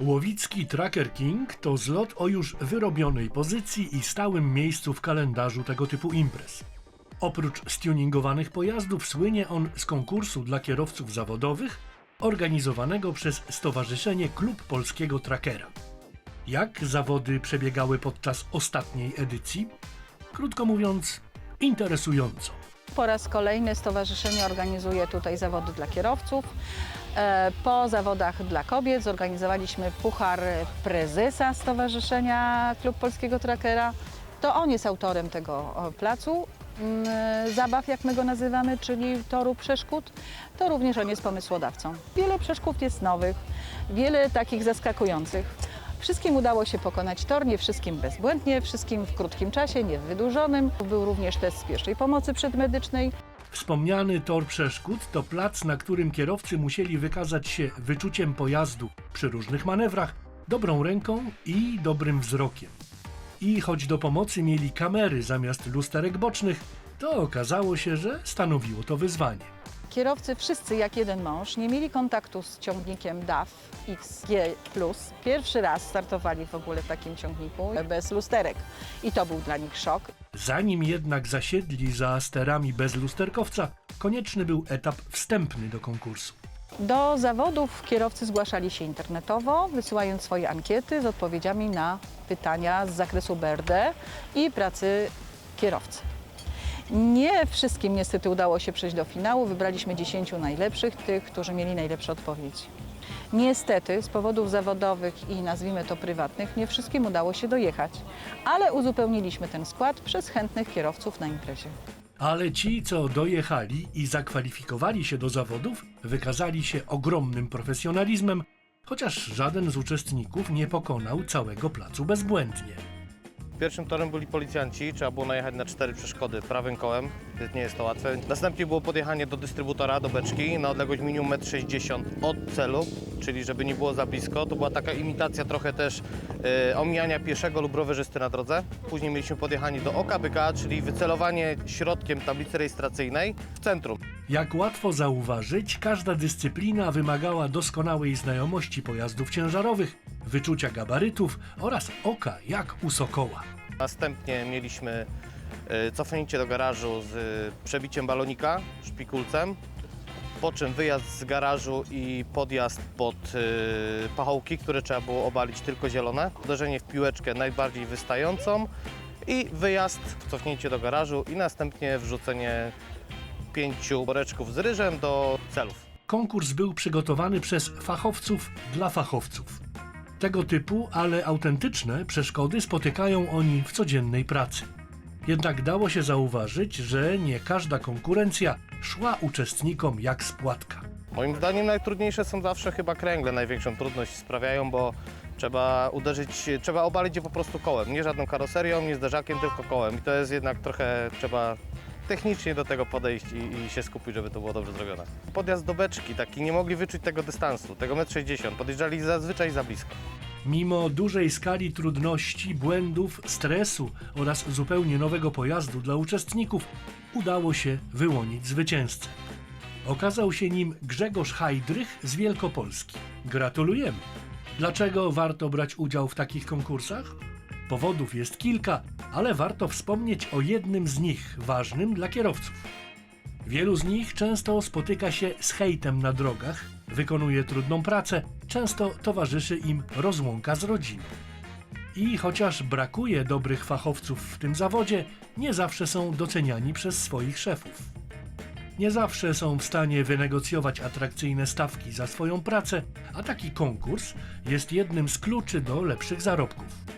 Łowicki Tracker King to zlot o już wyrobionej pozycji i stałym miejscu w kalendarzu tego typu imprez. Oprócz stuningowanych pojazdów słynie on z konkursu dla kierowców zawodowych organizowanego przez Stowarzyszenie Klub Polskiego Trackera. Jak zawody przebiegały podczas ostatniej edycji? Krótko mówiąc, interesująco. Po raz kolejny stowarzyszenie organizuje tutaj zawody dla kierowców. E, Po zawodach dla kobiet zorganizowaliśmy puchar prezesa Stowarzyszenia Klub Polskiego Trackera. To on jest autorem tego placu mm, zabaw, jak my go nazywamy, czyli toru przeszkód. To również on jest pomysłodawcą. Wiele przeszkód jest nowych, wiele takich zaskakujących. Wszystkim udało się pokonać tor, nie wszystkim bezbłędnie, wszystkim w krótkim czasie, nie w wydłużonym. Był również test pierwszej pomocy przedmedycznej. Wspomniany tor przeszkód to plac, na którym kierowcy musieli wykazać się wyczuciem pojazdu przy różnych manewrach, dobrą ręką i dobrym wzrokiem. I choć do pomocy mieli kamery zamiast lusterek bocznych, to okazało się, że stanowiło to wyzwanie. Kierowcy wszyscy jak jeden mąż nie mieli kontaktu z ciągnikiem DAF XG+. Pierwszy raz startowali w ogóle w takim ciągniku bez lusterek i to był dla nich szok. Zanim jednak zasiedli za sterami bez lusterkowca, konieczny był etap wstępny do konkursu. Do zawodów kierowcy zgłaszali się internetowo, wysyłając swoje ankiety z odpowiedziami na pytania z zakresu BRD i pracy kierowcy. Nie wszystkim niestety udało się przejść do finału. Wybraliśmy 10 najlepszych, tych, którzy mieli najlepsze odpowiedzi. Niestety z powodów zawodowych i nazwijmy to prywatnych nie wszystkim udało się dojechać, ale uzupełniliśmy ten skład przez chętnych kierowców na imprezie. Ale ci, co dojechali i zakwalifikowali się do zawodów, wykazali się ogromnym profesjonalizmem, chociaż żaden z uczestników nie pokonał całego placu bezbłędnie. Pierwszym torem byli policjanci, trzeba było najechać na cztery przeszkody prawym kołem, więc nie jest to łatwe. Następnie było podjechanie do dystrybutora, do beczki na odległość minimum 1,60 m od celu, czyli żeby nie było za blisko. To była taka imitacja trochę też e, omijania pieszego lub rowerzysty na drodze. Później mieliśmy podjechanie do oka byka, czyli wycelowanie środkiem tablicy rejestracyjnej w centrum. Jak łatwo zauważyć, każda dyscyplina wymagała doskonałej znajomości pojazdów ciężarowych, wyczucia gabarytów oraz oka jak u sokoła. Następnie mieliśmy e, cofnięcie do garażu z e, przebiciem balonika szpikulcem, po czym wyjazd z garażu i podjazd pod e, pachołki, które trzeba było obalić tylko zielone, uderzenie w piłeczkę najbardziej wystającą i wyjazd, cofnięcie do garażu i następnie wrzucenie pięciu woreczków z ryżem do celów. Konkurs był przygotowany przez fachowców dla fachowców. Tego typu, ale autentyczne przeszkody spotykają oni w codziennej pracy. Jednak dało się zauważyć, że nie każda konkurencja szła uczestnikom jak z. Moim zdaniem najtrudniejsze są zawsze chyba kręgle, największą trudność sprawiają, bo trzeba uderzyć, trzeba obalić je po prostu kołem, nie żadną karoserią, nie zderzakiem, tylko kołem. I to jest jednak trochę, trzeba technicznie do tego podejść i, i się skupić, żeby to było dobrze zrobione. Podjazd do beczki, taki nie mogli wyczuć tego dystansu, tego 1,60 m, podjeżdżali zazwyczaj za blisko. Mimo dużej skali trudności, błędów, stresu oraz zupełnie nowego pojazdu dla uczestników, udało się wyłonić zwycięzcę. Okazał się nim Grzegorz Hajdrych z Wielkopolski. Gratulujemy! Dlaczego warto brać udział w takich konkursach? Powodów jest kilka, ale warto wspomnieć o jednym z nich, ważnym dla kierowców. Wielu z nich często spotyka się z hejtem na drogach, wykonuje trudną pracę, często towarzyszy im rozłąka z rodziną. I chociaż brakuje dobrych fachowców w tym zawodzie, nie zawsze są doceniani przez swoich szefów. Nie zawsze są w stanie wynegocjować atrakcyjne stawki za swoją pracę, a taki konkurs jest jednym z kluczy do lepszych zarobków.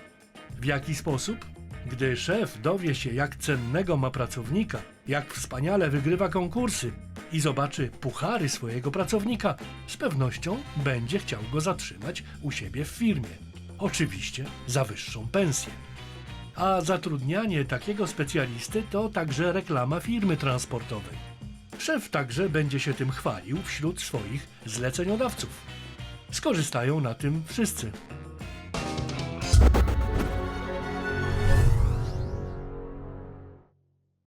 W jaki sposób? Gdy szef dowie się, jak cennego ma pracownika, jak wspaniale wygrywa konkursy i zobaczy puchary swojego pracownika, z pewnością będzie chciał go zatrzymać u siebie w firmie. Oczywiście za wyższą pensję. A zatrudnianie takiego specjalisty to także reklama firmy transportowej. Szef także będzie się tym chwalił wśród swoich zleceniodawców. Skorzystają na tym wszyscy.